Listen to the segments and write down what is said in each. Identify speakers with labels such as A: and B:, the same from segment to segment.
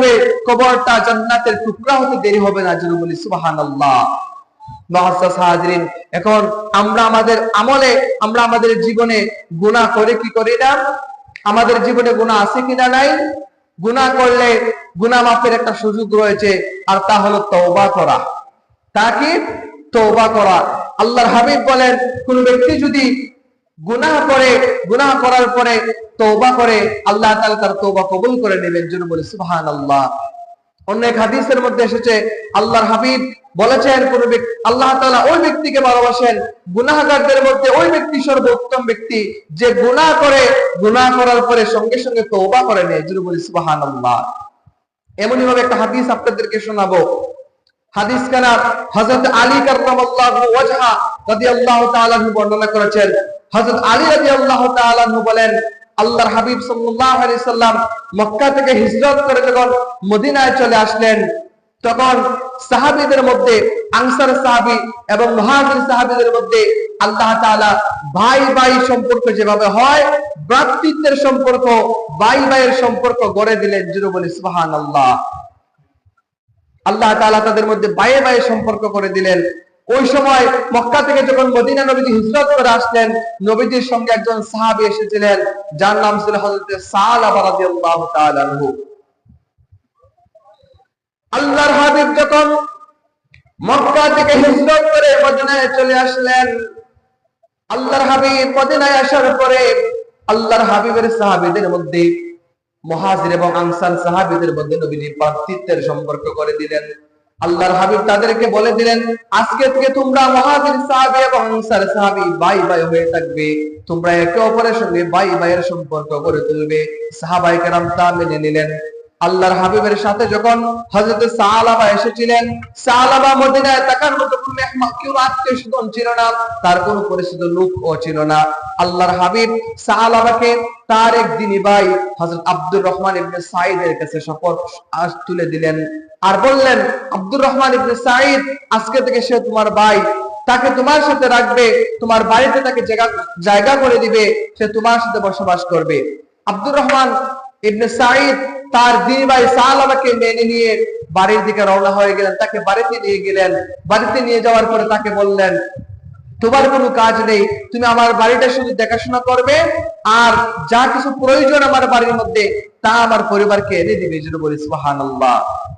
A: হবে, কবরটা জান্নাতের টুকরা হতে দেরি হবে না যেন বলি, সুবহানাল্লাহ। এখন আমরা আমাদের আমলে, আমরা আমাদের জীবনে গুনাহ করে কি করি না? আমাদের জীবনে গুনাহ আছে কিনা নাই? গুনাহ করলে গুনাহ মাফের একটা সুযোগ রয়েছে, আর তা হলো তওবা করা। তা কি? তওবা করা। আল্লাহর হাবিব বলেন, কোন ব্যক্তি যদি গুনাহ করে, গুনাহ করার পরে তওবা করে, আল্লাহ তার তওবা কবুল করে নেবেন জন্য বলে সুবহানাল্লাহ। অন্য এক হাদিসের মধ্যে এসেছে, আল্লাহর হাবিব বলেছেন কোন ব্যক্তি, আল্লাহ তাআলা ওই ব্যক্তিকে ভালোবাসেন, গুনাহগারদের মধ্যে ওই ব্যক্তি সর্বোত্তম ব্যক্তি যে গুনাহ করে, গুনাহ করার পরে সঙ্গে সঙ্গে তওবা করে নেয় জন্য বলি সুবহানাল্লাহ। এমনই ভাবে একটা হাদিস আপনাদেরকে শোনাবো। হাদিস কানা হযরত আলী কাররামাল্লাহু ওয়াজহা রাদিয়াল্লাহু তাআলা বর্ণনা করেছেন হযরত আলী তাআলা আনহু বলেন, আল্লাহর হাবিব সাল্লাম মক্কা থেকে হিজরত করে যখন মদিনায় চলে আসলেন, তখন সাহাবীদের মধ্যে, আনসার সাহাবী এবং মুহাজির সাহাবীদের মধ্যে আল্লাহ তাআলা ভাই ভাই সম্পর্ক যেভাবে হয়, ভ্রাতৃত্বের সম্পর্ক, ভাই ভাইয়ের সম্পর্ক গড়ে দিলেন জুরু বলি সুবহানাল্লাহ। আল্লাহ তাআলা তাদের মধ্যে বায়ে বায়ে সম্পর্ক করে দিলেন। ওই সময় মক্কা থেকে যখন মদিনা নবীজি হিজরত করে আসলেন, নবীজির সঙ্গে একজন সাহাবী এসেছিলেন, যার নাম ছিল হযরত সালাবা আল্লাহর হাবিব যখন মক্কা থেকে হিজরত করে মদিনায় চলে আসলেন, আল্লাহর হাবিব মদিনায় আসার পরে আল্লাহর হাবিবের সাহাবীদের মধ্যে মহাজির এবং আনসার সাহাবীদের মধ্যে নবীজি ভ্রাতৃত্বের সম্পর্ক করে দিলেন। আল্লাহর হাবিব তাদেরকে বলে দিলেন, আজকে থেকে তোমরা মহাজির সাহাবী এবং আনসার সাহাবী ভাই ভাই হয়ে থাকবে। তোমরা একে অপরের সঙ্গে ভাই ভাইয়ের সম্পর্ক গড়ে তুলবে। সাহাবাই কেরাম তা মেনে নিলেন। আল্লাহর হাবিবের সাথে যখন হযরত সালাবা এসেছিলেন সালাবা মদিনায় থাকার মতো কেউ আত্মীয় স্বজন ছিল না, তার কোনো পরিচিত লোক ও ছিল না। আল্লাহর হাবিব সালাবাকে তার একদিনই ভাই হযরত আব্দুর রহমান ইবনে সাঈদের কাছে আজ তুলে দিলেন। আর বললেন, আব্দুর রহমান ইবনে সাঈদ, আজকে থেকে সে তোমার ভাই, তাকে তোমার সাথে রাখবে, তোমার বাড়িতে তাকে জায়গা- করে দিবে, সে তোমার সাথে বসবাস করবে। আব্দুর রহমান ইবনে সাঈদ তার দিন ভাই সালামাকে মেনে নিয়ে বাড়ির দিকে রওনা হয়ে গেলেন। তাকে বাড়িতে নিয়ে গেলেন। বাড়িতে নিয়ে যাওয়ার পরে তাকে বললেন, তোমার কোনো কাজ নেই, তুমি আমার বাড়িটা শুধু দেখাশোনা করবে, আর যা কিছু প্রয়োজন আমার বাড়ির মধ্যে, তা আমার পরিবারকে এনে দিবে। যেন বলি, সুবহানাল্লাহ।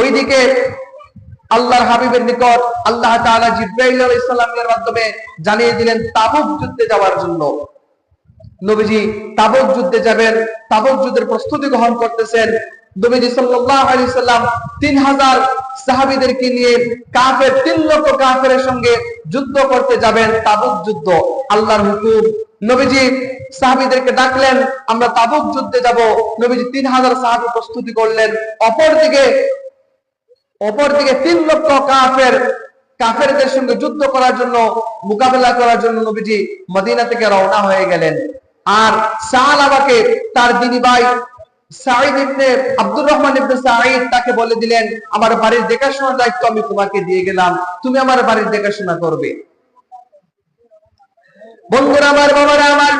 A: ওইদিকে আল্লাহর হাবিবের নিকট আল্লাহ তাআলা জিব্রাইল আলাইহিস মাধ্যমে জানিয়ে দিলেন, তাবুক যুদ্ধে যাওয়ার জন্য। নবীজি তাবুক যুদ্ধে যাবেন, তাবুক যুদ্ধের প্রস্তুতি গ্রহণ করতেছেন। নবীজি সাল্লাম 3000 সাহাবীদেরকে নিয়ে কাফের, তিন লক্ষ কাফেরের সঙ্গে যুদ্ধ করতে যাবেন, তাবুক যুদ্ধ। আল্লাহর হুকুম। নবীজি সাহাবীদেরকে ডাকলেন, আমরা তাবুক যুদ্ধে যাব। নবীজি 3000 সাহাবী প্রস্তুতি করলেন। অপরদিকে অপরদিকে তিন লক্ষ কাফের, কাফেরদের সঙ্গে যুদ্ধ করার জন্য, মোকাবেলা করার জন্য নবীজি মদিনা থেকে রওনা হয়ে গেলেন। আর সাহালাবাকে তার দিনী ভাই সাঈদ ইবনে আব্দুর রহমান ইবনে সাঈদ তাকে বলে দিলেন, আমার বাড়ির দেখাশোনার দায়িত্ব আমি তোমাকে দিয়ে গেলাম। তুমি আমার বাড়ির দেখাশোনা করবে। বন্ধুরা আমার বাবারা আমার,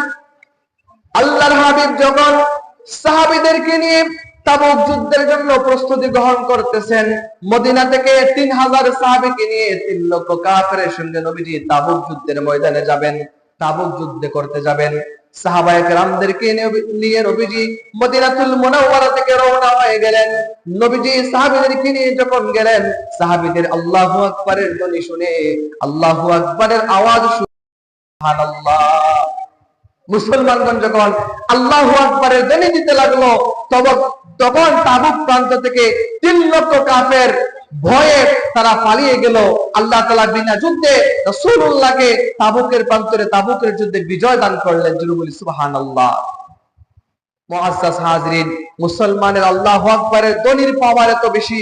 A: আল্লাহর হাবিব যখন সাহাবীদেরকে নিয়ে তাবুক যুদ্ধের জন্য প্রস্তুতি গ্রহণ করতেছেন। মদিনা থেকে তিন হাজার সাহাবীকে নিয়ে তিন লক্ষ কাফেরের সঙ্গে নবীজি তাবুক যুদ্ধের ময়দানে যাবেন, তাবুক যুদ্ধে করতে যাবেন। যখন গেলেন আল্লাহু শুনে আওয়াজ শুনে মুসলমানগণ যখন আল্লাহ আকবরের দেনে দিতে লাগল তখন তাবুক প্রান্ত থেকে তিন লক্ষ কাফের ভয়ে তারা পালিয়ে গেল। আল্লাহ তালা বিনা যুদ্ধে রসুল্লাহকে তাবুকের প্রান্তরে তাবুকের যুদ্ধে বিজয় দান করলেন জুরুবুল সুবাহান আল্লাহ মুসলমানের আল্লাহ আকবরের দনির পাওয়ার এত বেশি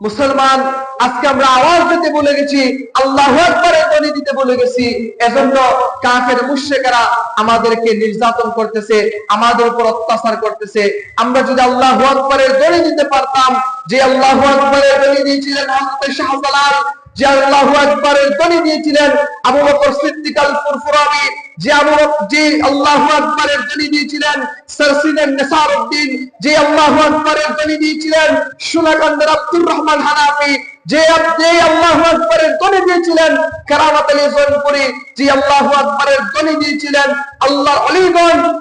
A: মুসলমান, আজকে আমরা আওয়াজ দিতে বলে গেছি, আল্লাহ দিতে বলে গেছি। এজন্য কাফের মুশ্রেকেরা আমাদেরকে নির্যাতন করতেছে, আমাদের উপর অত্যাচার করতেছে। আমরা যদি আল্লাহ আকবরের ধ্বনি দিতে পারতাম, যে আল্লাহ আকবরের ধ্বনি দিয়েছিলেন হজরত শাহজালাল যে আল্লাহু আকবারের ধ্বনি দিয়েছিলেন আবু বকর সিদ্দিক ফুরফুরানি যে আবু যে আল্লাহু আকবারের ধ্বনি দিয়েছিলেন সারসিনের নেসারউদ্দিন, যে আল্লাহু আকবারের ধ্বনি দিয়েছিলেন সুনাকান্দের আব্দুর রহমান হানাফি যে যে আল্লাহু আকবারের ধ্বনি দিয়েছিলেন আলী যে দিয়েছিলেন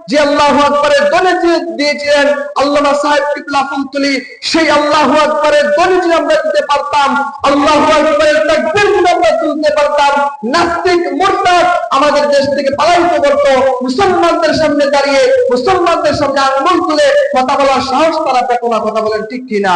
A: যে দিয়েছিলেন, আল্লামা সাহেব কিবলা সেই যদি আমরা দিতে পারতাম, আল্লাহু আকবারের তাকবীর যদি আমরা তুলতে পারতাম, নাস্তিক, মুরতাদ আমাদের দেশ থেকে পালাইতে করতো মুসলমানদের সামনে দাঁড়িয়ে, মুসলমানদের সামনে আঙ্গুল তুলে কথা বলার সাহস তারা পেত না, কথা বলেন ঠিক কিনা?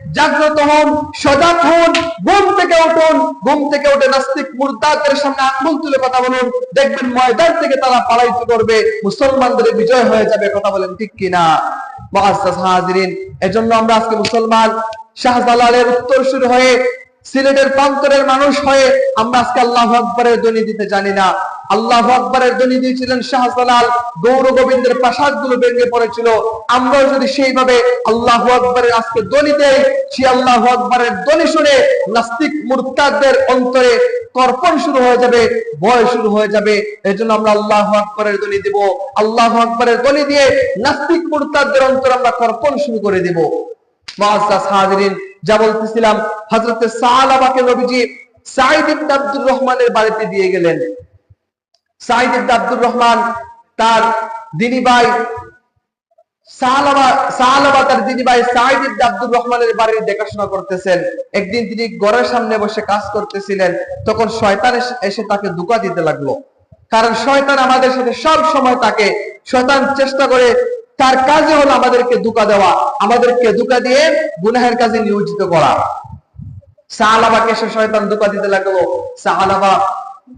A: জাগ্রত হন, সজাগ হন, ঘুম থেকে উঠুন, ঘুম থেকে উঠে নাস্তিক মুরদাদের সামনে আঙ্গুল তুলে কথা বলুন। দেখবেন ময়দান থেকে তারা পালাইত করবে মুসলমানদের বিজয় হয়ে যাবে, কথা বলেন ঠিক কিনা? মহাজ হাজিরিন, এজন্য আমরা আজকে মুসলমান শাহজালালের উত্তর শুরু হয়ে সিলেটের প্রান্তরের মানুষ হয়ে আমরা আজকে আল্লাহ আকবরের ধ্বনি দিতে জানি না। আল্লাহ আকবরের ধ্বনি দিয়েছিলেন শাহজালাল, গৌর গোবিন্দের প্রাসাদগুলো ভেঙে পড়েছিল। আমরাও যদি সেইভাবে আল্লাহ আকবরের আজকে ধ্বনি দেই, সেই আল্লাহ আকবরের ধ্বনি শুনে নাস্তিক মুরতাদদের অন্তরে কর্পণ শুরু হয়ে যাবে, ভয় শুরু হয়ে যাবে। এই জন্য আমরা আল্লাহ আকবরের ধ্বনি দিব। আল্লাহ আকবরের ধ্বনি দিয়ে নাস্তিক মুরতাদদের অন্তরে আমরা তর্পণ শুরু করে দিব। মুআজ্জাজ হাজিরিন যা বলতেছিলাম, হযরতে সালাবাকে নবীজি সাঈদ ইবনে আব্দুর রহমানের বাড়িতে দিয়ে গেলেন। সাঈদ ইবনে আব্দুর রহমান তার দিনী ভাই তার ভাই সাঈদ ইবনে আব্দুর রহমানের বাড়ির দেখাশোনা করতেছেন। একদিন তিনি ঘরের সামনে বসে কাজ করতেছিলেন, তখন শয়তান এসে- তাকে দিতে লাগল। কারণ শয়তান আমাদের সাথে সব সময় তাকে শয়তান চেষ্টা করে তার কাজে হলো আমাদেরকে ধোঁকা দেওয়া, আমাদেরকে ধোঁকা দিয়ে গুনাহের কাজে নিয়োজিত করা। সাহালাবাকে সে শয়তান ধোঁকা দিতে লাগল। সাহালাবা,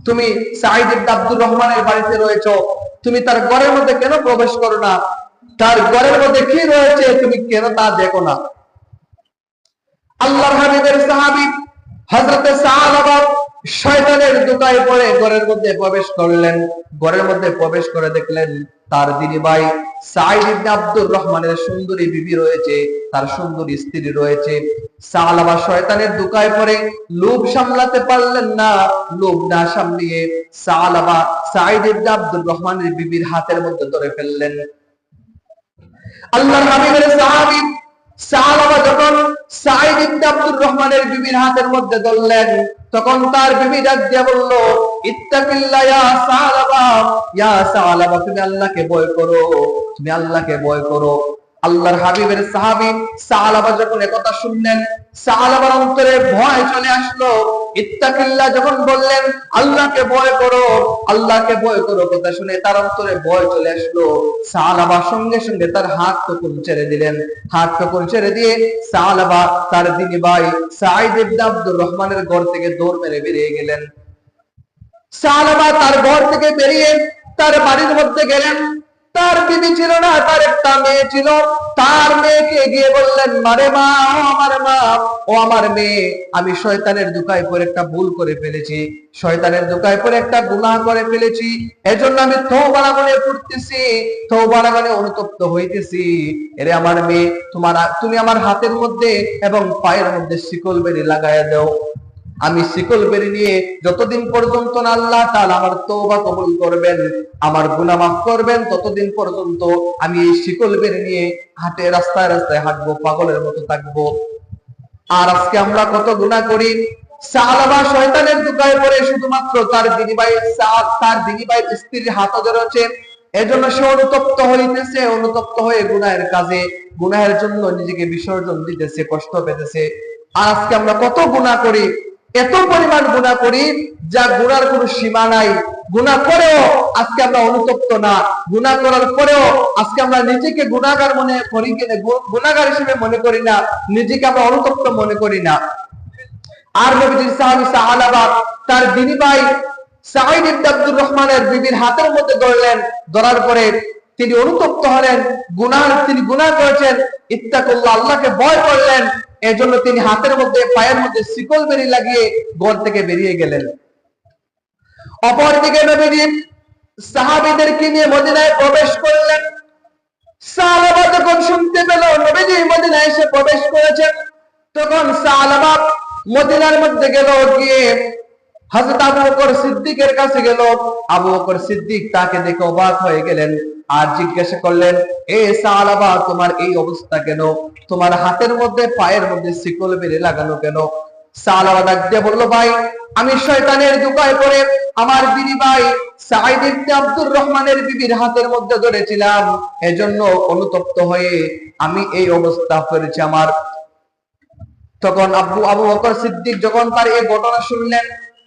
A: তুমি সাঈদ আব্দুর রহমানের বাড়িতে রয়েছো। তুমি তার ঘরের মধ্যে কেন প্রবেশ করো না? তার ঘরের মধ্যে কি রয়েছে তুমি কেন তা দেখো না? আল্লাহর হাবিবের সাহাবী হযরতে সাহাবা শয়তানের দোকায় পড়ে ঘরের মধ্যে প্রবেশ করলেন। ঘরের মধ্যে প্রবেশ করে দেখলেন তার দিনী ভাই সাঈদ ইবনে আব্দুর রহমানের সুন্দরী বিবি রয়েছে, তার সুন্দরী স্ত্রী রয়েছে। সাহাবা শয়তানের দোকায় পড়ে লোভ সামলাতে পারলেন না, লোভ না সামলিয়ে সাহাবা সাঈদ ইবনে আব্দুর রহমানের বিবির হাতের মধ্যে ধরে ফেললেন। আল্লাহর হাবিবের সাহাবী সাহাবা যখন সাঈদ ইবনে আব্দুর রহমানের বিবির হাতের মধ্যে ধরলেন। তখন তার বিবি বলল ইয়া সালাবা ইয়া সালাবা, তুমি আল্লাহকে ভয় করো, তুমি আল্লাহকে ভয় করো। আল্লাহর হাবিবের সাহাবী সাহাবা যখন একথা শুনলেন অন্তরে ভয় চলে আসলো। ইত্তাকিল্লাহ যখন বললেন, আল্লাহকে ভয় করো, আল্লাহকে ভয় করো কথা শুনে তার অন্তরে ভয় চলে আসলো। সাহাবা সঙ্গে সঙ্গে তার হাত তখন ছেড়ে দিলেন। হাত তখন ছেড়ে দিয়ে সাহাবা তার দিনী ভাই সাঈদ ইবনে আব্দুর রহমানের ঘর থেকে দৌড় মেরে বেরিয়ে গেলেন। সাহাবা তার ঘর থেকে বেরিয়ে তার বাড়ির মধ্যে গেলেন। তার বিবি ছিল না, তার একটা মেয়ে ছিল। তার মেয়েকে গিয়ে বললেন, মারে মা ও আমার মা, ও আমার মেয়ে, আমি শয়তানের দুকায় পরে একটা ভুল করে ফেলেছি। শয়তানের দুকায় পরে একটা গুনাহ করে ফেলেছি। এজন্য আমি তওবা করে পড়তেছি করে অনুতপ্ত হইতেছি। এরে আমার মেয়ে, তোমার, তুমি আমার হাতের মধ্যে এবং পায়ের মধ্যে শিকল বেরি লাগাইয়া দাও। আমি শিকল বেরি নিয়ে যতদিন পর্যন্ত না আল্লাহ তাআলা আমার তওবা কবুল করবেন, আমার গুনাহ মাফ করবেন, ততদিন পর্যন্ত আমি এই শিকল বেরি নিয়ে হাটে রাস্তায় রাস্তায় হাঁটবো, পাগলের মতো থাকব। আর আজকে আমরা কত গুনাহ করি? সাহাবা শয়তানের শুধুমাত্র তার দিনী ভাই তার দিনী ভাই স্ত্রীর হাত ধরেছে এজন্য সে অনুতপ্ত হইতেছে, অনুতপ্ত হয়ে গুনাহের কাজে, গুনাহের জন্য নিজেকে বিসর্জন দিতেছে, কষ্ট পেতেছে। আর আজকে আমরা কত গুনাহ করি? এত পরিমাণ গুনাহ করি যা গুনার কোনো সীমা নাই। গুনাহ করেও আজকে আমরা অনুতপ্ত না। গুনাহ করার পরেও আজকে আমরা নিজেকে গুনাহগার মনে করি কিনা গু- হিসেবে মনে করি না, নিজেকে আমরা অনুতপ্ত মনে করি না। আর নবীজির সাহাবী সাহালাবা তার দিনী ভাই সাঈদ ইবনে আব্দুর রহমানের বিবির হাতের মধ্যে ধরলেন। ধরার পরে তিনি অনুতপ্ত হলেন। গুনাহ তিনি গুনাহ করেছেন। ইত্তাকুল্লাহ, আল্লাহকে ভয় করলেন। এজন্য তিনি হাতের মধ্যে, পায়ের মধ্যে শিকল বেরি লাগিয়ে ঘর থেকে বেরিয়ে গেলেন। অপরদিকে নবীজি সাহাবীদেরকে নিয়ে মদিনায় প্রবেশ করলেন। শুনতে পেল, নবীজি মদিনায় এসে প্রবেশ করেছেন। তখন সাহাবা মদিনার মধ্যে গেল, গিয়ে হযরত আবু বকর সিদ্দিকের কাছে গেল। আবু বকর সিদ্দিক তাকে দেখে অবাক হয়ে গেলেন। আর জিজ্ঞাসা করলেন, এ সাহাবা তোমার এই অবস্থা কেন? তোমার হাতের মধ্যে, পায়ের মধ্যে শিকল বেড়ে লাগানো কেন? সাহাবা ডাক দিয়ে বলল, ভাই, আমি শয়তানের দুকায় পড়ে আমার বিবি ভাই সাইদ ইবনে আব্দুর রহমানের বিবির হাতের মধ্যে ধরেছিলাম। এজন্য অনুতপ্ত হয়ে আমি এই অবস্থা করেছি আমার। তখন আবু আবু বকর সিদ্দিক যখন তার এই ঘটনা শুনলেন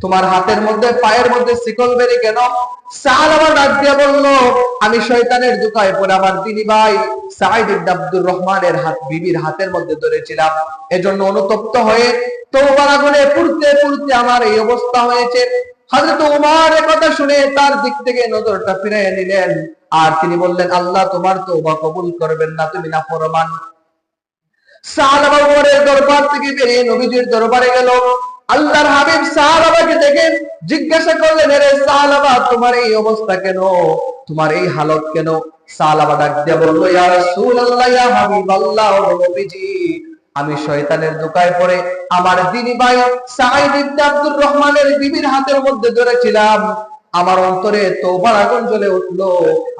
A: তোমার হাতের মধ্যে, পায়ের মধ্যে শিকল বেরি কেন? সালামা ডাক দিয়ে বলল, আমি শয়তানের দুকায় পড়ে আমার তিনি ভাই সাইদ আব্দুর রহমানের হাত, বিবির হাতের মধ্যে ধরেছিলাম। এজন্য অনুতপ্ত হয়ে তওবার আগুনে পুড়তে পুড়তে আমার এই অবস্থা হয়েছে। এ কথা শুনে তার দিক থেকে নজরটা ফিরিয়ে নিলেন। আর তিনি বললেন, আল্লাহ তোমার তওবা কবুল করবেন না, তুমি না ফরমান সাহাবা ওমরের দরবার থেকে বেরিয়ে নবীজির দরবারে গেল। আল্লাহর হাবিব সাহাবাকে দেখে জিজ্ঞাসা করলেন রে সাহাবা, তোমার এই অবস্থা কেন? তোমার এই হালত কেন? সাহাবা ডাক দিয়ে বলল, ইয়া রাসূলুল্লাহ, ইয়া হাবিবাল্লাহ নবীজি, আমি শয়তানের দোকায় পড়ে আমার দিনী ভাই সাঈদ ইবনে আব্দুর রহমানের বিবির হাতের মধ্যে ধরেছিলাম। আমার অন্তরে তওবার আগুন জ্বলে উঠল।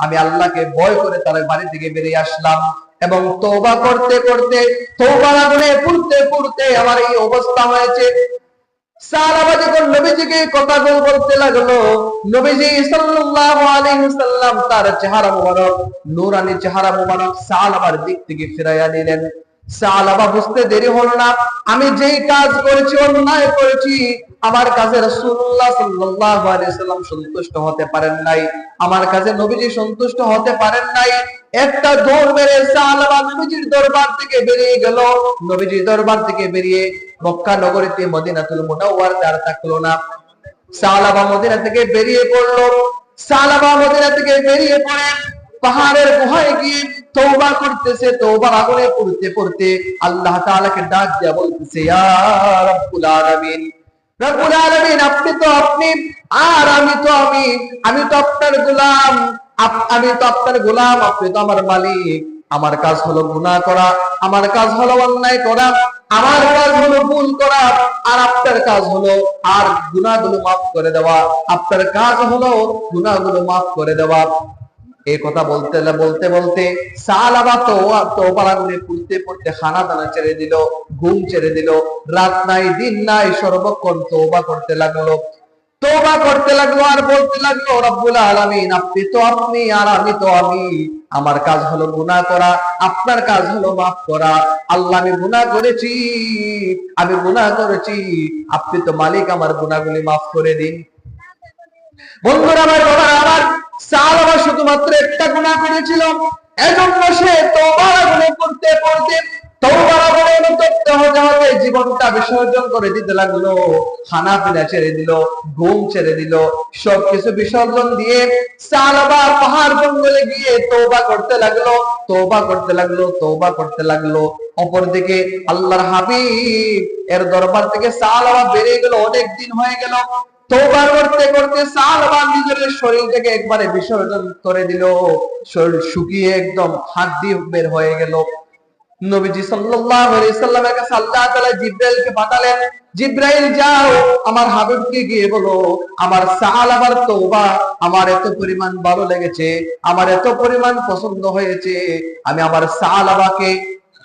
A: আমি আল্লাহকে ভয় করে তার বাড়ি থেকে বেরিয়ে আসলাম এবং তওবা করতে করতে, তওবার আগুনে পুড়তে পুড়তে আমার এই অবস্থা হয়েছে। সাহাবা যখন নবীজিকে কথাগুলো বলতে লাগল? নবীজি সাল্লাল্লাহু আলাইহি সাল্লাম তার চেহারা মুবারক, নূরানি চেহারা মুবারক সাহাবার দিক থেকে ফিরাইয়া নিলেন। সাহাবা বুঝতে দেরি হলো না। আমি যেই কাজ করেছি, অন্যায় করেছি, আমার কাছে রাসূলুল্লাহ সাল্লাম সন্তুষ্ট হতে পারেন নাই। আমার কাছে নবীজি সন্তুষ্ট হতে পারেন নাই। একটা দৌড় মেরে সাহাবা নবীজির দরবার থেকে বেরিয়ে গেল। নবীজির দরবার থেকে বেরিয়ে মক্কা নগরীতে মদিনাতুল মুনাওয়ার তার থাকল না। সাহাবা মদিনা থেকে বেরিয়ে পড়ল। সাহাবা মদিনা থেকে বেরিয়ে পড়ে পাহাড়ের গুহায় গিয়ে করতেছে আগুনে পড়তে পড়তে আল্লাহ ডাক বলতেছে আপনি তো আপনি, আর আমি তো আমি আমি তো আপনার গোলাম আমি তো আপনার গোলাম, আপনি তো আমার মালিক, আমার কাজ হলো গুনাহ করা, আমার কাজ হলো অন্যায় করা, আমার কাজ হলো ভুল করা, আর আপনার কাজ হলো, আর গুনাহগুলো মাফ করে দেওয়া, আপনার কাজ হলো গুনাহগুলো মাফ করে দেওয়া। এই কথা বলতে বলতে বলতে তো পুড়তে পুড়তে খানা দানা ছেড়ে দিল, ঘুম ছেড়ে দিল, রাত নাই, দিন নাই, সর্বক্ষণ তওবা করতে লাগল। তওবা করতে লাগল আর বলতে লাগল আপনি তো আপনি আর আমি তো আমি। আমার কাজ হলো করা, আপনার কাজ হলো মাফ করা। আল্লাহ আমি গুনাহ করেছি, আমি গুনাহ করেছি। আপনি তো মালিক, আমার গুনাহগুলি মাফ করে দিন। বন্ধুরা, আমার বাবা আমার সালাবা শুধুমাত্র একটা গুনাহ করেছিল। এজন্য সে পড়তে জীবনটা বিসর্জন করে দিতে লাগল। খানা পিনা ছেড়ে দিল, ঘুম ছেড়ে দিল, সবকিছু বিসর্জন দিয়ে সালাবা পাহাড় জঙ্গলে গিয়ে করতে লাগল করতে লাগল করতে লাগল। অপরদিকে আল্লাহর হাবিব এর দরবার থেকে সালাবা বেরিয়ে গেল, অনেক দিন হয়ে গেল। তওবা করতে করতে সালবা নিজের শরীরটাকে একবারে বিসর্জন করে দিল। শরীর শুকিয়ে একদম হাত দিয়ে বের হয়ে গেল। এত পরিমাণ ভালো লেগেছে, আমার এত পরিমাণ পছন্দ হয়েছে, আমি আমার সাহালাবাকে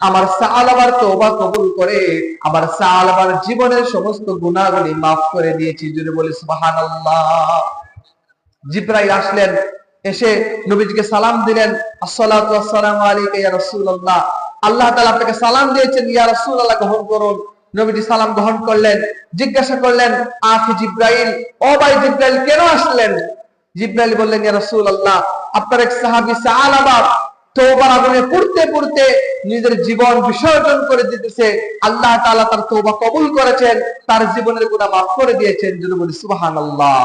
A: আমার সালাবার তওবা কবুল করে, আমার সালাবার জীবনের সমস্ত গুনাহগুলি maaf করে দিয়েছি। যদি বলি সুবহানাল্লাহ। জিব্রাইল আসলেন, এসে নবীজিকে সালাম দিলেন। আসসালাতু ওয়াসসালামু ইয়া রাসূলুল্লাহ। আল্লাহ তাআলা আপনাকে সালাম দিয়েছেন, ইয়া রাসূলুল্লাহ, গ্রহণ করুন। নবীজি সালাম গ্রহণ করলেন, জিজ্ঞাসা করলেন, আখি জিব্রাইল, ও ভাই জিব্রাইল, কেন আসলেন? জিব্রাইল বললেন, ইয়া রাসূলুল্লাহ, আপনার এক সাহাবী সালাবা তওবার আগুনে পড়তে পড়তে নিজের জীবন বিসর্জন করে দিতেছে। আল্লাহ তাআলা তার তওবা কবুল করেছেন, তার জীবনের গুনাহ মাফ করে দিয়েছেন যদি বলি সুবহানাল্লাহ।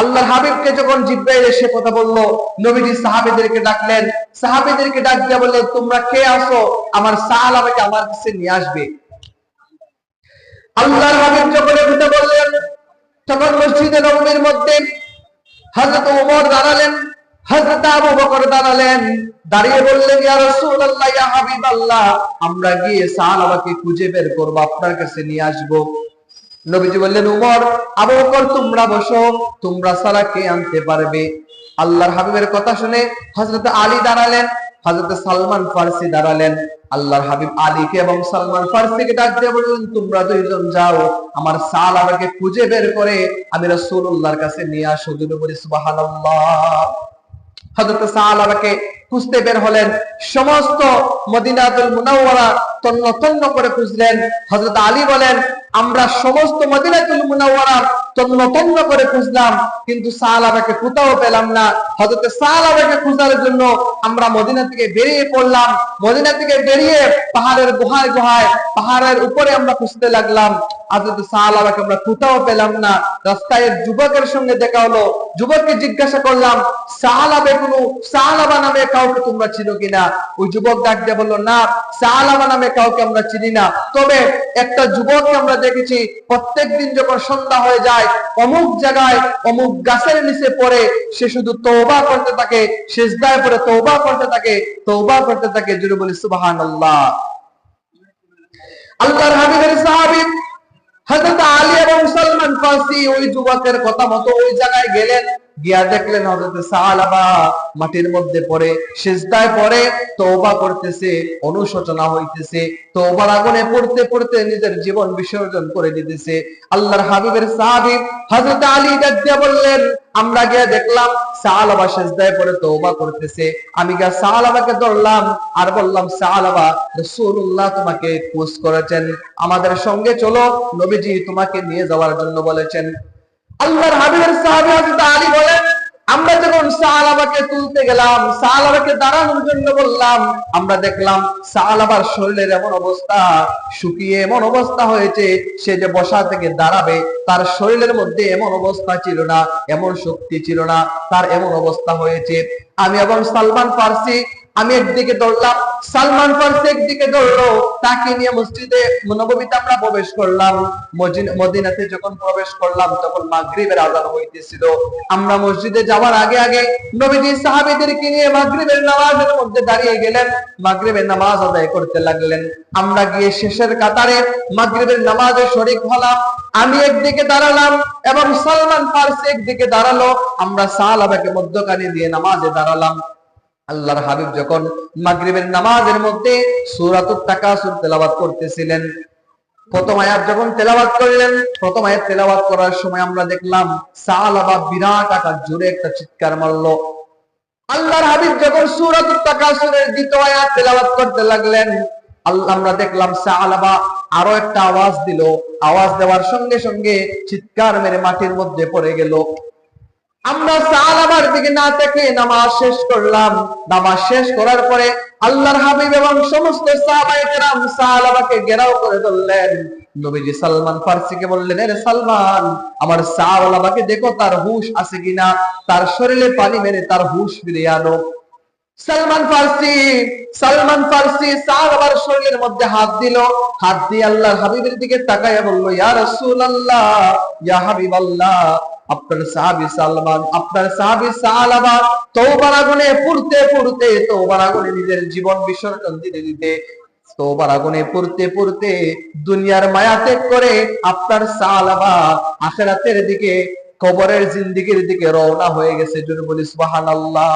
A: আল্লাহর হাবিবকে যখন জিব্রাইল এসে কথা বলল, নবীজি সাহাবীদেরকে ডাকলেন। সাহাবীদেরকে ডাক দিয়ে বললেন, তোমরা কে আসো আমার সাহাবাকে আমার কাছে নিয়ে আসবে। আল্লাহর হাবিব যখন কথা বললেন, তখন মসজিদে নববীর মধ্যে হযরত ওমর দাঁড়ালেন। আল্লাহর হাবিবের কথা শুনে হযরত আলী দাঁড়ালেন, হযরত সালমান ফারসি দাঁড়ালেন। আল্লাহর হাবিব আলীকে এবং সালমান ফারসিকে ডাক দিয়ে বললেন, তোমরা দুইজন যাও, আমার সাহাবাকে খুঁজে বের করে, আমি রাসূলুল্লাহর কাছে নিয়ে আসো। সুবহানাল্লাহ। সাহাবাকে খুঁজতে বের হলেন। সমস্ত মুনাওয়ারা তন্ন তন্ন করে খুঁজলেন। হযরত আলী বলেন, আমরা সমস্ত মদিনাতুল মুনাওয়ারা তন্ন তন্ন করে খুঁজলাম, কিন্তু সাহাবাকে কোথাও পেলাম না। হযরত সাহাবাকে খোঁজার জন্য আমরা মদিনা থেকে বেরিয়ে পড়লাম। মদিনা থেকে বেরিয়ে পাহাড়ের গুহায় গুহায়, পাহাড়ের উপরে আমরা খুঁজতে লাগলাম। আমরা চিনো না তবে একটা আমরা দেখেছি প্রত্যেকদিন যখন সন্ধ্যা হয়ে যায়, অমুক জায়গায় অমুক গাছের নিচে পড়ে, সে শুধু তৌবা করতে থাকে শেষদায় পড়ে তৌবা করতে থাকে তৌবা করতে থাকে জুড়ে বলি, সুবহানাল্লাহ। আল্লাহর হাবিবের সাহাবী হযরত আলী এবং সালমান ফার্সি ওই যুবকের কথা মতো ওই জায়গায় গেলেন। গিয়া দেখলেন হযরত সাহাবা মাটির মধ্যে পড়ে, সিজদায় পড়ে, তওবা করতেছে, অনুশোচনা হইতেছে, তওবার আগুনে পড়তে পড়তে নিজের জীবন বিসর্জন করে দিতেছে। আল্লাহর হাবিবের সাহাবী হযরত আলী ডাক দিয়া বললেন, আমরা গিয়া দেখলাম সাহাবা সিজদায় পড়ে তওবা করতেছে। আমি গিয়া সাহাবাকে ধরলাম আর বললাম সাহাবা রাসূলুল্লাহ তোমাকে খোঁজ করেছেন। আমাদের সঙ্গে চলো, নবীজি তোমাকে নিয়ে যাওয়ার জন্য বলেছেন। আল্লাহর হাবিবের সাহাবী হযরত আলী বলেন, আমরা যখন সাহাবাকে তুলতে গেলাম, সাহাবাকে দাঁড়ানোর জন্য বললাম, আমরা দেখলাম সাহাবার শরীরের এমন অবস্থা, শুকিয়ে এমন অবস্থা হয়েছে, সে যে বসা থেকে দাঁড়াবে, তার শরীরের মধ্যে এমন অবস্থা ছিল না, এমন শক্তি ছিল না, তার এমন অবস্থা হয়েছে। আমি এবং সালমান ফার্সি আমি একদিকে দৌড়লাম সালমান ফার্সি একদিকে দৌড়লো তাকে নিয়ে মসজিদে নবমীতে আমরা প্রবেশ করলাম। মদিনাতে যখন প্রবেশ করলাম, তখন মাগরিবের আজান হইতেছিল। আমরা মসজিদে যাওয়ার আগে আগে নবীজি সাহাবীদেরকে নিয়ে মাগরিবের নামাজের মধ্যে দাঁড়িয়ে গেলেন। মাগরিবের নামাজ আদায় করতে লাগলেন। আমরা গিয়ে শেষের কাতারে মাগরিবের নামাজে শরীক হলাম। আমি একদিকে দাঁড়ালাম এবং সালমান ফার্সি একদিকে দাঁড়াল। আমরা সাহাবাকে মধ্যখানে দিয়ে নামাজে দাঁড়ালাম। আল্লাহর হাবিব যখন মাগরিবের নামাজের মধ্যে সূরাতুত তাকাসুর তেলাওয়াত করতেছিলেন, প্রথম আয়াত যখন তেলাওয়াত করলেন, প্রথম আয়াত তেলাওয়াত করার সময় আমরা দেখলাম সালাবা বিরাট আকার জোরে একটা চিৎকার মারলো। আল্লাহর হাবিব যখন সূরাতুত তাকাসুরের দ্বিতীয় আয়াত তেলাওয়াত করতে লাগলেন, আল্লাহ আমরা দেখলাম সালাবা আরও একটা আওয়াজ দিল। আওয়াজ দেওয়ার সঙ্গে সঙ্গে চিৎকার মেরে মাটির মধ্যে পড়ে গেল। আমরা সালাবার দিকে না দেখে নামাজ শেষ করলাম। নামাজ শেষ করার পরে আল্লাহর হাবিব এবং সমস্ত সাহাবায়ে কেরাম সালাবাকে ঘেরাও করে ধরলেন। নবীজি সালমান ফার্সিকে বললেন আরে সালমান, আমার সাহাবাকে দেখো, তার হুশ আছে কিনা? তার শরীরে পানি মেরে তার হুশ ফিরে আনো। সালমান ফার্সি সালমান ফার্সি সাহাবার শরীরের মধ্যে হাত দিল। হাত দিয়ে আল্লাহর হাবিবের দিকে তাকায়া বলল, ইয়া রাসূলুল্লাহ, ইয়া হাবিবাল্লাহ, আপনার সাহাবী সালমান, আপনার সাহাবী সালাবা তওবার আগুনে পুড়তে পুড়তে, তওবার আগুনে নিজের জীবন বিসর্জন দিতে দিতে, তওবার আগুনে পুড়তে পুড়তে দুনিয়ার মায়া ত্যাগ করে আপনার সালাবা আখিরাতের দিকে, কবরের জিন্দিগির দিকে রওনা হয়ে গেছে। জন্য বলি, সুবহানাল্লাহ।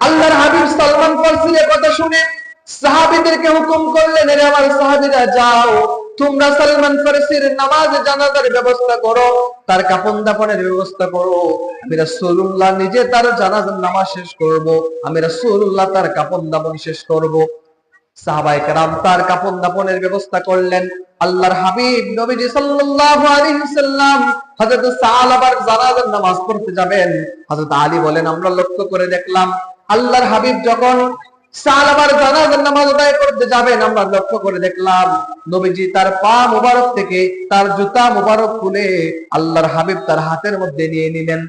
A: আল্লাহর হাবিব সালমান ফারসি এর কথা শুনে সাহাবীদেরকে হুকুম করলেন রে আমার সাহাবীরা, যাও, তোমরা সালমান ফারসির নামাজ জানাজার ব্যবস্থা করো, তার কাফন দাফনের ব্যবস্থা করো। আমি রাসূলুল্লাহ নিজে তার জানাজার নামাজ শেষ করব, আমি রাসূলুল্লাহ তার কাফন দাফন শেষ করব। সাহাবায়ে কেরাম তার কাপন দাপনের ব্যবস্থা করলেন। আল্লাহর হাবিব নবীজি সাল্লাল্লাহু আলাইহি সাল্লাম হযরত সালাবার জানাজার নামাজ পড়তে যাবেন। হযরত আলী বলেন, আমরা লক্ষ্য করে দেখলাম আল্লাহর হাবিব যখন সালাবার জানাজার নামাজ আদায় করতে যাবেন, আমরা লক্ষ্য করে দেখলাম, নবীজি তার পা মোবারক থেকে তার জুতা মোবারক খুলে আল্লাহর হাবিব তার হাতের মধ্যে নিয়ে নিলেন।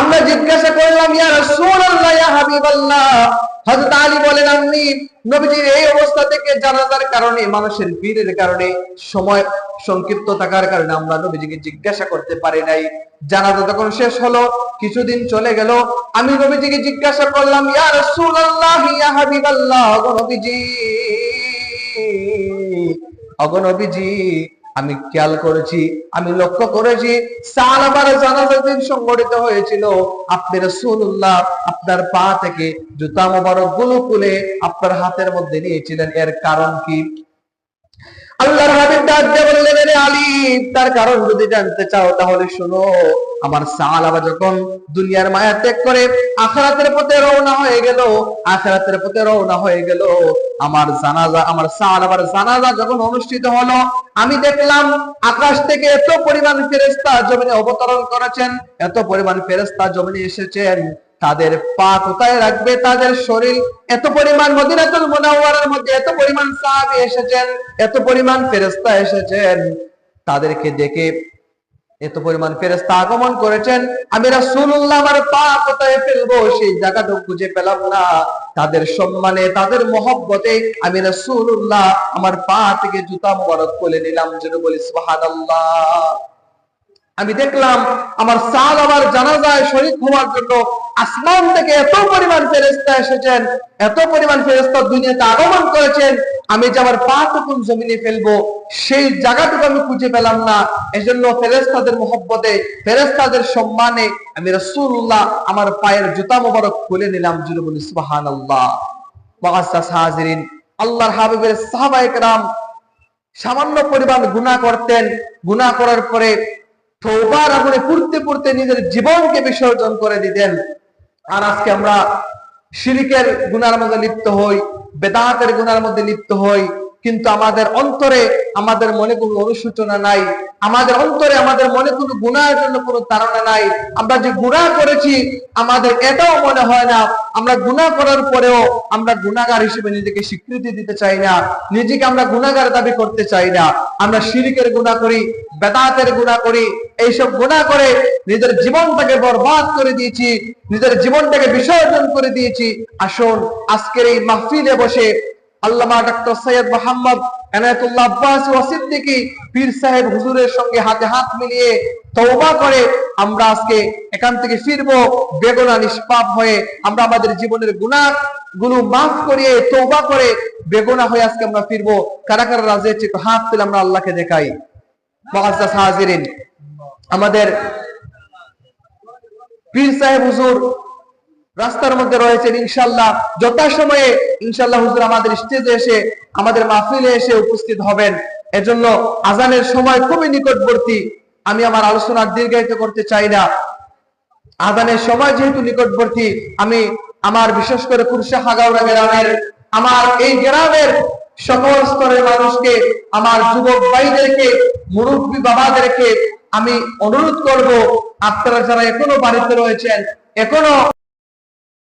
A: আমরা জিজ্ঞাসা করলাম, ইয়া রাসূলুল্লাহ, ইয়া হাবিবাল্লাহ হযরত আলী বলেন আমি নবীজির এই অবস্থা থেকে জানাজার কারণে, মানুষের ভিড়ের কারণে, সময় সংক্ষিপ্ত থাকার কারণে আমরা নবীজিকে জিজ্ঞাসা করতে পারি নাই। জানাজা যখন শেষ হলো, কিছুদিন চলে গেল। আমি নবীজিকে জিজ্ঞাসা করলাম, ইয়া রাসূলুল্লাহ, ইয়া হাবিবাল্লাহ গো নবীজি অগনবীজি আমি খেয়াল করেছি, আমি লক্ষ্য করেছি সংগঠিত হয়েছিল। আপনি উল্লাহ আপনার পা থেকে জুতা মোবারকগুলো খুলে আপনার হাতের মধ্যে নিয়েছিলেন। এর কারণ কি? আল্লাহর হাবিব ডাক দিয়ে "এরে আলী, তার কারণ যদি জানতে চাও, তাহলে শোনো, আমার সালাবা যখন দুনিয়ার মায়া ত্যাগ করে, আখরাতের পথে রওনা হয়ে গেল, আখরাতের পথে রওনা হয়ে গেল, আমার জানাজা, আমার সালাবার জানাজা যখন অনুষ্ঠিত হলো, আমি দেখলাম আকাশ থেকে এত পরিমাণ ফেরেশতা জমিনে অবতরণ করেছেন, এত পরিমাণ ফেরেশতা জমিনে এসেছেন তাদের পা কোথায় রাখবে? তাদের শরীর এত পরিমাণ মদিনাতুল মুনাওয়ারার মধ্যে এত পরিমাণ সাহাবী এসেছেন, এত পরিমাণ ফেরেশতা এসেছেন। তাদেরকে দেখে এত পরিমাণ ফেরেশতা আগমন করেছেন। আমি রাসূলুল্লাহ আমার পা কোথায় ফেলব? সেই জায়গাটা খুঁজে পেলাম না। তাদের সম্মানে, তাদের মহব্বতে আমি রাসূলুল্লাহ আমার পা থেকে জুতা মোবারক খুলে নিলাম। যেন বলি, সুবহানাল্লাহ। আমি দেখলাম আমার সাল আমার জানাজায় শরীর হওয়ার জন্য আসমান থেকে এত পরিমাণ ফেরেস্তা এসেছেন, এত পরিমাণ ফেরেস্তা দুনিয়াতে আগমন করেছেন, আমি যে আমার পা টুকুন জমিনে ফেলব, সেই জায়গাটুকু আমি খুঁজে পেলাম না। এজন্য ফেরেস্তাদের মোহব্বতে ফেরেস্তাদের সম্মানে আমি রসুল্লাহ আমার পায়ের জুতা মোবারক খুলে নিলাম, জুড়ে বলি সুবাহান আল্লাহ হাজিরিন আল্লাহর হাবিবের সাহাবায়ে কেরাম সামান্য পরিমাণ গুনাহ করতেন। গুনাহ করার পরে তৌবার আগুনে পুড়তে পুড়তে নিজের জীবনকে বিসর্জন করে দিতেন। আর আজকে আমরা শিরিকের গুনার মধ্যে লিপ্ত হই বেদাতের গুনার মধ্যে লিপ্ত হই কিন্তু আমাদের অন্তরে আমাদের মনে কোনো অনুশোচনা নাই। আমাদের অন্তরে আমাদের মনে কোনো গুনার জন্য কোনো ধারণা নাই। আমরা যে গুনাহ করেছি, আমাদের এটাও মনে হয় না। আমরা গুনাহ করার পরেও আমরা গুনাহগার হিসেবে নিজেকে স্বীকৃতি দিতে চাই না। নিজেকে আমরা গুনাহগার দাবি করতে চাই না। আমরা শিরিকের গুনাহ করি, বেদাতের গুনাহ করি। এইসব গুনাহ করে নিজের জীবনটাকে বরবাদ করে দিয়েছি, নিজের জীবনটাকে বিসর্জন করে দিয়েছি। আসুন, আজকের এই মাহফিলে বসে আল্লামা ডক্টর সৈয়দ মোহাম্মদ এনায়তুল্লাহ আব্বাস ওয়া সিদ্দিকী সাহেব হুজুরের সঙ্গে হাতে হাত মিলিয়ে করে আমরা আজকে এখান থেকে ফিরবো বেগুনা নিষ্পাপ হয়ে আমরা আমাদের জীবনেরগুলো মাফ করিয়ে করে বেগুনা হয়ে আজকে আমরা ফিরবো। কারা কারা হাত তুলে আমরা আল্লাহকে দেখাই। আমাদের পীর সাহেব হুজুর রাস্তার মধ্যে রয়েছেন ইনশাল্লাহ। যথাসময়ে ইনশাল্লাহ হুজুর আমাদের স্টেজে এসে, আমাদের মাহফিলে এসে উপস্থিত হবেন। এজন্য আজানের সময় খুবই নিকটবর্তী। আমি আমার আলোচনা দীর্ঘায়িত করতে চাই না। আজানের সময় যেহেতু নিকটবর্তী, আমি আমার বিশেষ করে কুরসা হাগাউড়া গ্রামের, আমার এই গ্রামের সকল স্তরের মানুষকে, আমার যুবক ভাইদেরকে, মুরব্বী বাবাদেরকে আমি অনুরোধ করব, আপনারা যারা এখনও বাড়িতে রয়েছেন, এখনও